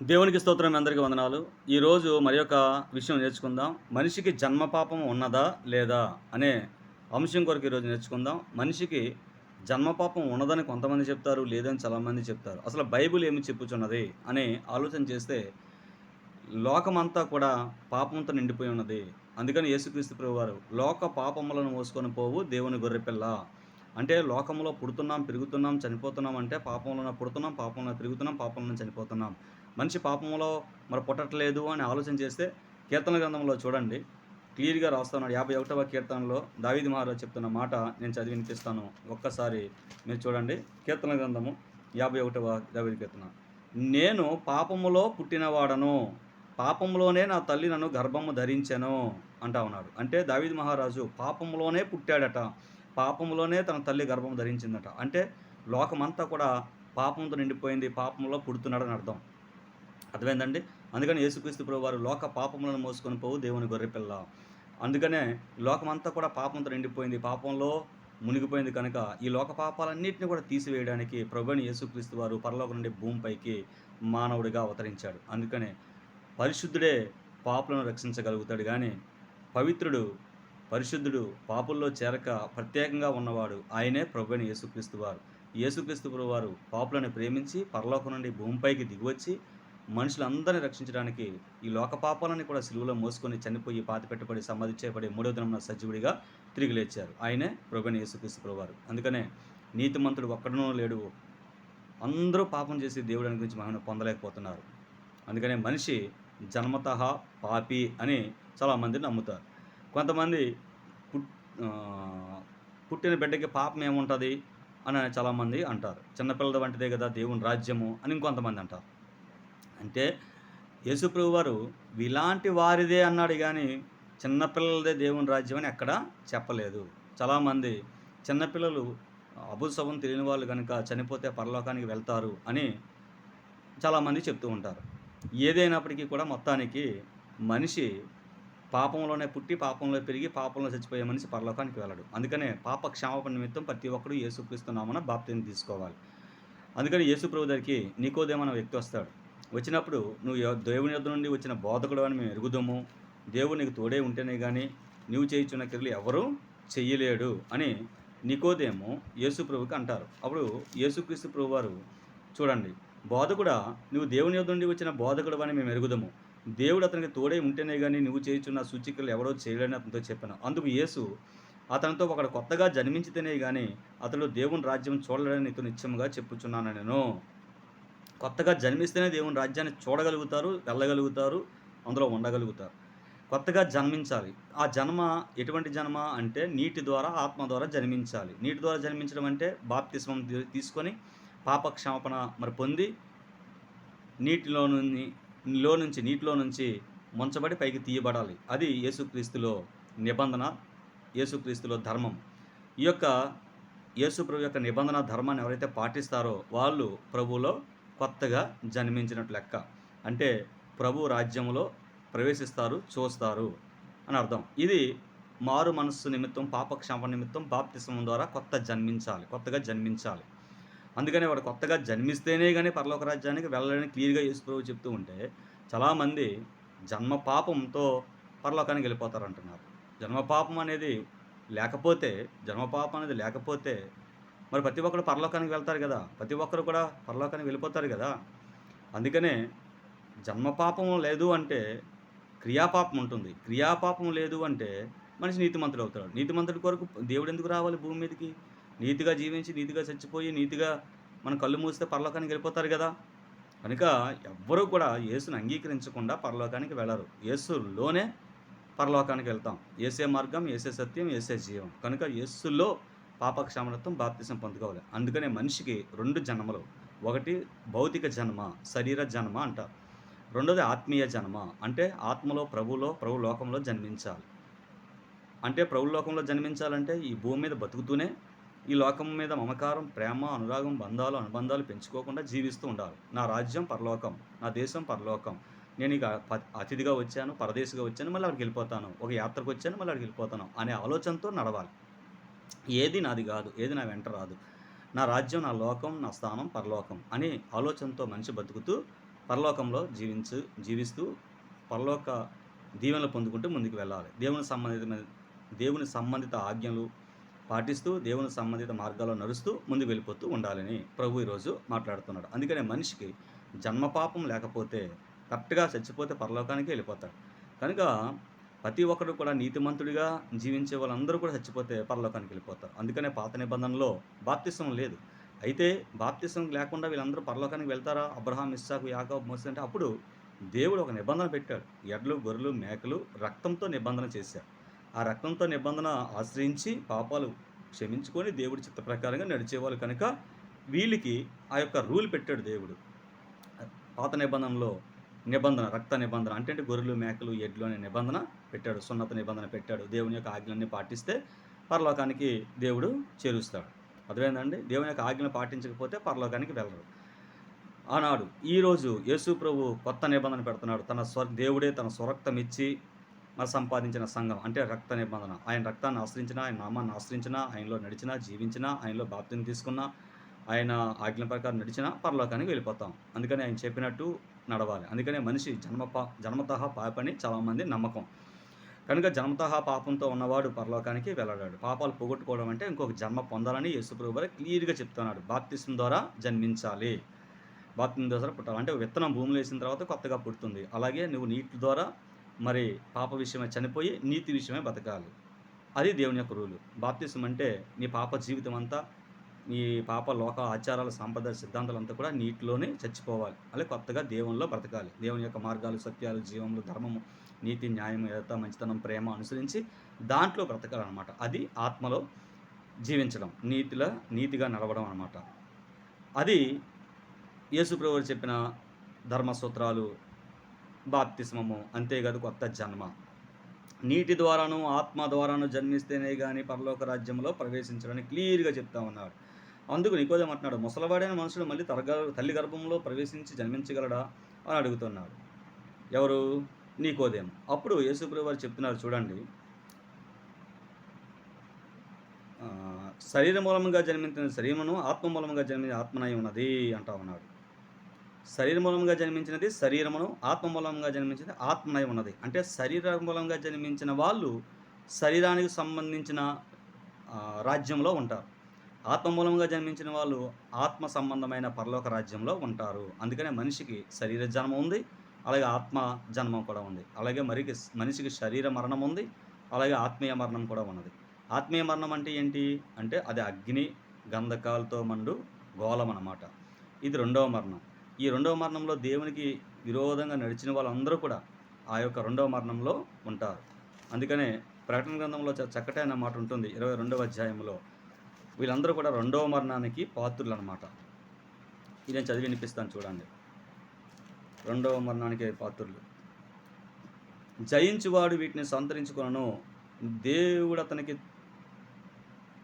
దేవునికి స్తోత్రం అందరికీ వందనాలు. ఈరోజు మరి యొక్క విషయం నేర్చుకుందాం. మనిషికి జన్మ పాపం ఉన్నదా లేదా అనే అంశం కొరకు ఈరోజు నేర్చుకుందాం. మనిషికి జన్మ పాపం ఉన్నదని కొంతమంది చెప్తారు లేదని చాలామంది చెప్తారు. అసలు బైబిల్ ఏమి చెప్పుచున్నది అని ఆలోచన చేస్తే లోకమంతా కూడా పాపంతో నిండిపోయి ఉన్నది. అందుకని యేసుక్రీస్తు ప్రభు వారు లోక పాపములను మోసుకొని పోవు దేవుని గొర్రెపిల్ల అంటే లోకంలో పుడుతున్నాం పెరుగుతున్నాం చనిపోతున్నాం అంటే పాపంలో పుడుతున్నాం పాపంలో పెరుగుతున్నాం పాపంలో చనిపోతున్నాం. మనిషి పాపంలో మరి పుట్టట్లేదు అని ఆలోచన చేస్తే కీర్తన గ్రంథంలో చూడండి. క్లియర్గా రాస్తున్నాడు. యాభై ఒకటవ కీర్తనలో దావిది మహారాజు చెప్తున్న మాట నేను చదివి వినిపిస్తాను. ఒక్కసారి మీరు చూడండి. కీర్తన గ్రంథము యాభై ఒకటవ దావిది కీర్తన. నేను పాపములో పుట్టినవాడను. పాపంలోనే నా తల్లి నన్ను గర్భము ధరించెను అంటా ఉన్నాడు. అంటే దావిది మహారాజు పాపంలోనే పుట్టాడట. పాపంలోనే తన తల్లి గర్భం ధరించిందట. అంటే లోకమంతా కూడా పాపంతో నిండిపోయింది. పాపంలో పుడుతున్నాడని అర్థం. అర్థమైందండి? అందుకని యేసుక్రీస్తు ప్రభు వారు లోక పాపములను మోసుకొని పోవు దేవుని గొర్రెపిల్ల అందుకనే లోకమంతా కూడా పాపంతో నిండిపోయింది. పాపంలో మునిగిపోయింది కనుక ఈ లోక పాపాలన్నింటినీ కూడా తీసివేయడానికి ప్రభుని యేసుక్రీస్తు వారు పరలోక నుండి భూమిపైకి మానవుడిగా అవతరించాడు. అందుకనే పరిశుద్ధుడే పాపులను రక్షించగలుగుతాడు. కానీ పవిత్రుడు పరిశుద్ధుడు పాపుల్లో చేరక ప్రత్యేకంగా ఉన్నవాడు ఆయనే ప్రభుని యేసుక్రీస్తు వారు. యేసుక్రీస్తు ప్రభు వారు పాపులను ప్రేమించి పరలోకం నుండి భూమిపైకి దిగివచ్చి మనుషులందరినీ రక్షించడానికి ఈ లోక పాపాలని కూడా సిలువలో మోసుకొని చనిపోయి పాతి పెట్టబడి సమాధి చేయబడి మూడో దినమున సజీవుడిగా తిరిగి లేచారు. ఆయనే ప్రభుని యేసుక్రీస్తు ప్రభు అందుకనే నీతిమంతుడు ఒక్కడనూ లేడు. అందరూ పాపం చేసి దేవుడి గురించి మహిమను పొందలేకపోతున్నారు. అందుకనే మనిషి జన్మత పాపి అని చాలామంది నమ్ముతారు. కొంతమంది పుట్ పుట్టిన బిడ్డకి పాపం ఏముంటుంది? అని చాలామంది అంటారు. చిన్నపిల్లల వంటిదే కదా దేవుని రాజ్యము అని ఇంకొంతమంది అంటారు. అంటే యేసుప్రభు వారు ఇలాంటి వారిదే అన్నాడు కానీ చిన్నపిల్లలదే దేవుని రాజ్యం అని ఎక్కడ చెప్పలేదు. చాలామంది చిన్నపిల్లలు అబుసవం తెలియని వాళ్ళు కనుక చనిపోతే పరలోకానికి వెళ్తారు అని చాలామంది చెప్తూ ఉంటారు. ఏదైనప్పటికీ కూడా మొత్తానికి మనిషి పాపంలోనే పుట్టి పాపంలో పెరిగి పాపంలో చచ్చిపోయే మనిషి పరలోకానికి వెళ్ళడు. అందుకనే పాప క్షమాపణ నిమిత్తం ప్రతి ఒక్కడు యేసుక్రీస్తున్నామని బాప్తిని తీసుకోవాలి. అందుకని యేసుప్రభు దగ్గరికి నీకోదేమన్న వ్యక్తి వస్తాడు. వచ్చినప్పుడు నువ్వు దేవుని యొద్ నుండి వచ్చిన బోధకుడు అని మేము ఎరుగుదాము. దేవుడు నీకు తోడే ఉంటేనే కానీ నువ్వు చేయించున్న క్రియలు ఎవరు చెయ్యలేడు అని నికోదేమో యేసు ప్రభుకి అంటారు. అప్పుడు యేసుక్రీస్తు ప్రభు వారు చూడండి బోధకుడా నువ్వు దేవుని యొద్ నుండి వచ్చిన బోధకుడు అని మేము ఎరుగుదాము. దేవుడు అతనికి తోడే ఉంటేనే కానీ నువ్వు చేయించున్న సూచికలు ఎవరో చేయలేని అతనితో చెప్పాను. అందుకు యేసు అతనితో ఒకడు కొత్తగా జన్మించితేనే కానీ అతడు దేవుని రాజ్యం చూడలేడని నీతో నిత్యముగా చెప్పుచున్నాను నేను. కొత్తగా జన్మిస్తేనే దేవుని రాజ్యాన్ని చూడగలుగుతారు వెళ్ళగలుగుతారు అందులో ఉండగలుగుతారు. కొత్తగా జన్మించాలి. ఆ జన్మ ఎటువంటి జన్మ అంటే నీటి ద్వారా ఆత్మ ద్వారా జన్మించాలి. నీటి ద్వారా జన్మించడం అంటే బాప్తిస్మం తీసుకొని పాప క్షమాపణ మరి పొంది నీటిలో నుంచి లో నుంచి నీటిలో నుంచి ముంచబడి పైకి తీయబడాలి. అది యేసుక్రీస్తులో నిబంధన యేసుక్రీస్తులో ధర్మం. ఈ యొక్క యేసు ప్రభు యొక్క నిబంధన ధర్మాన్ని ఎవరైతే పాటిస్తారో వాళ్ళు ప్రభువులో కొత్తగా జన్మించినట్లు లెక్క. అంటే ప్రభు రాజ్యంలో ప్రవేశిస్తారు చూస్తారు అని అర్థం. ఇది మారు మనస్సు నిమిత్తం పాపక్షాపణ నిమిత్తం బాప్తిసం ద్వారా కొత్త జన్మించాలి కొత్తగా జన్మించాలి. అందుకని వాడు కొత్తగా జన్మిస్తేనే కానీ పరలోక రాజ్యానికి వెళ్ళాలని క్లియర్గా యేసు ప్రభు చెప్తూ ఉంటే చాలామంది జన్మ పాపంతో పరలోకానికి వెళ్ళిపోతారు అంటున్నారు జన్మ పాపం అనేది లేకపోతే జన్మ పాపం అనేది లేకపోతే మరి ప్రతి ఒక్కరు పరలోకానికి వెళ్తారు కదా. ప్రతి ఒక్కరు కూడా పరలోకానికి వెళ్ళిపోతారు కదా. అందుకనే జన్మపాపం లేదు అంటే క్రియాపాపం ఉంటుంది. క్రియాపాపం లేదు అంటే మనిషి నీతిమంతుడు అవుతాడు. నీతిమంతుడి కొరకు దేవుడు ఎందుకు రావాలి భూమి మీదకి? నీతిగా జీవించి నీతిగా చచ్చిపోయి నీతిగా మన కళ్ళు మూస్తే పరలోకానికి వెళ్ళిపోతారు కదా. కనుక ఎవ్వరూ కూడా యేసును అంగీకరించకుండా పరలోకానికి వెళ్ళరు. యేసులోనే పరలోకానికి వెళ్తాం. ఏసే మార్గం ఏసే సత్యం ఏసే జీవం. కనుక యేసులో పాపక్షామలత్వం బాప్తిసం పొందుకోవాలి. అందుకనే మనిషికి రెండు జన్మలు. ఒకటి భౌతిక జన్మ శరీర జన్మ అంటారు రెండోది ఆత్మీయ జన్మ. అంటే ఆత్మలో ప్రభులో ప్రభు లోకంలో జన్మించాలి. అంటే ప్రభు లోకంలో జన్మించాలంటే ఈ భూమి మీద బతుకుతూనే ఈ లోకం మీద మమకారం ప్రేమ అనురాగం బంధాలు అనుబంధాలు పెంచుకోకుండా జీవిస్తూ ఉండాలి. నా రాజ్యం పరలోకం నా దేశం పరలోకం. నేను ఇక అతిథిగా వచ్చాను పరదేశిగా వచ్చాను మళ్ళీ అక్కడికి వెళ్ళిపోతాను. ఒక యాత్రకు వచ్చాను మళ్ళీ అక్కడికి వెళ్ళిపోతాను అనే ఆలోచనతో నడవాలి. ఏది నాది కాదు ఏది నా వెంట రాదు. నా రాజ్యం నా లోకం నా స్థానం పరలోకం అనే ఆలోచనతో మనిషి బతుకుతూ పరలోకంలో జీవించు జీవిస్తూ పరలోక దీవెనలు పొందుకుంటూ ముందుకు వెళ్ళాలి. దేవుని సంబంధిత దేవుని సంబంధిత ఆజ్ఞలు పాటిస్తూ దేవుని సంబంధిత మార్గాల్లో నడుస్తూ ముందుకు వెళ్ళిపోతూ ఉండాలని ప్రభు ఈరోజు మాట్లాడుతున్నాడు. అందుకనే మనిషికి జన్మపాపం లేకపోతే కరెక్ట్గా చచ్చిపోతే పరలోకానికి వెళ్ళిపోతాడు. కనుక ప్రతి ఒక్కరు కూడా నీతిమంతుడిగా జీవించే వాళ్ళందరూ కూడా చచ్చిపోతే పరలోకానికి వెళ్ళిపోతారు. అందుకనే పాత నిబంధనలో బాప్తిసం లేదు. అయితే బాప్తిసం లేకుండా వీళ్ళందరూ పరలోకానికి వెళ్తారా? అబ్రహాం ఇస్సాకు యాకబ్ మోసే అంటే అప్పుడు దేవుడు ఒక నిబంధన పెట్టాడు. ఎడ్లు గొర్రెలు మేకలు రక్తంతో నిబంధన చేశాడు ఆ రక్తంతో నిబంధన ఆశ్రయించి పాపాలు క్షమించుకొని దేవుడి చిత్త ప్రకారంగా నడిచేవాళ్ళు కనుక వీళ్ళకి ఆ యొక్క రూల్ పెట్టాడు దేవుడు. పాత నిబంధనలో నిబంధన రక్త నిబంధన అంటే గొర్రెలు మేకలు ఎడ్లు అనే నిబంధన పెట్టాడు సున్నత నిబంధన పెట్టాడు. దేవుని యొక్క ఆజ్ఞలన్నీ పాటిస్తే పరలోకానికి దేవుడు చేరుస్తాడు. అర్థమైందండి? దేవుని యొక్క ఆజ్ఞలు పాటించకపోతే పరలోకానికి వెళ్ళరు. ఆనాడు ఈరోజు యేసు ప్రభు కొత్త నిబంధన పెడుతున్నాడు. తన స్వ దేవుడే తన స్వరక్తం ఇచ్చి మరి సంపాదించిన సంఘం అంటే రక్త నిబంధన. ఆయన రక్తాన్ని ఆశ్రయించినా ఆయన నామాన్ని ఆశ్రయించినా ఆయనలో నడిచినా జీవించినా ఆయనలో బాప్తిని తీసుకున్న ఆయన ఆజ్ఞల ప్రకారం నడిచినా పరలోకానికి వెళ్ళిపోతాం. అందుకని ఆయన చెప్పినట్టు నడవాలి. అందుకనే మనిషి జన్మ పా జన్మతహ పాపని చాలామంది నమ్మకం. కనుక జన్మతహ పాపంతో ఉన్నవాడు పరలోకానికి వెళ్ళడాడు పాపాలు పోగొట్టుకోవడం అంటే ఇంకొక జన్మ పొందాలని యేసుప్రభు వారు క్లియర్గా చెప్తున్నాడు. బాప్తిసం ద్వారా జన్మించాలి. బాప్తిసం ద్వారా పుట్టాలి. అంటే విత్తనం భూమిలో వేసిన తర్వాత కొత్తగా పుడుతుంది. అలాగే నువ్వు నీటి ద్వారా మరి పాప విషయమై చనిపోయి నీతి విషయమై బతకాలి. అది దేవుని యొక్క రూలు. బాప్తిసం అంటే నీ పాప జీవితం అంతా నీ పాప లోక ఆచారాల సాంప్రదాయ సిద్ధాంతాలు అంతా కూడా నీటిలోనే చచ్చిపోవాలి. అలాగే కొత్తగా దేవునిలో బ్రతకాలి. దేవుని యొక్క మార్గాలు సత్యాలు జీవములు ధర్మము నీతి న్యాయం ఏదత మంచితనం ప్రేమ అనుసరించి దాంట్లో బ్రతకాలన్నమాట. అది ఆత్మలో జీవించడం నీతిలో నీతిగా నడవడం అనమాట అది యేసుప్రభు చెప్పిన ధర్మసూత్రాలు బాప్తిస్మము అంతేకాదు కొత్త జన్మ. నీటి ద్వారాను ఆత్మ ద్వారాను జన్మిస్తేనే కానీ పరలోక రాజ్యంలో ప్రవేశించడానికి క్లియర్గా చెప్తా ఉన్నాడు. అందుకు నికోదేం అంటున్నాడు ముసలవాడైన మనుషుడు మళ్ళీ తరగ తల్లి గర్భంలో ప్రవేశించి జన్మించగలడా? అని అడుగుతున్నాడు. ఎవరు? నీకోదేం అప్పుడు యేసుప్రభు వారు చెప్తున్నారు చూడండి. శరీర మూలముగా జన్మించిన శరీరమును ఆత్మ మూలంగా జన్మించిన ఆత్మనై ఉన్నది అంటా ఉన్నాడు. శరీర మూలంగా జన్మించినది శరీరమును ఆత్మ మూలంగా జన్మించినది ఆత్మనై ఉన్నది. అంటే శరీర మూలంగా జన్మించిన వాళ్ళు శరీరానికి సంబంధించిన రాజ్యంలో ఉంటారు. ఆత్మ మూలంగా జన్మించిన వాళ్ళు ఆత్మ సంబంధమైన పరలోక రాజ్యంలో ఉంటారు. అందుకనే మనిషికి శరీర జన్మ ఉంది అలాగే ఆత్మ జన్మం కూడా ఉంది. అలాగే మరికి మనిషికి శరీర మరణం ఉంది అలాగే ఆత్మీయ మరణం కూడా ఉన్నది. ఆత్మీయ మరణం అంటే ఏంటి? అంటే అది అగ్ని గంధకాలతో మండు గోళం అన్నమాట. ఇది రెండవ మరణం. ఈ రెండవ మరణంలో దేవునికి విరోధంగా నడిచిన వాళ్ళందరూ కూడా ఆ యొక్క రెండవ మరణంలో ఉంటారు. అందుకనే ప్రకటన గ్రంథంలో చ- చక్కటైన మాట ఉంటుంది. ఇరవై రెండవ అధ్యాయంలో. వీళ్ళందరూ కూడా రెండవ మరణానికి పాత్రులు అనమాట ఇది నేను చదివి వినిపిస్తాను చూడండి. రెండవ మరణానికి పాత్రులు. జయించువాడు వీటిని సంతరించుకొనను. దేవుడు అతనికి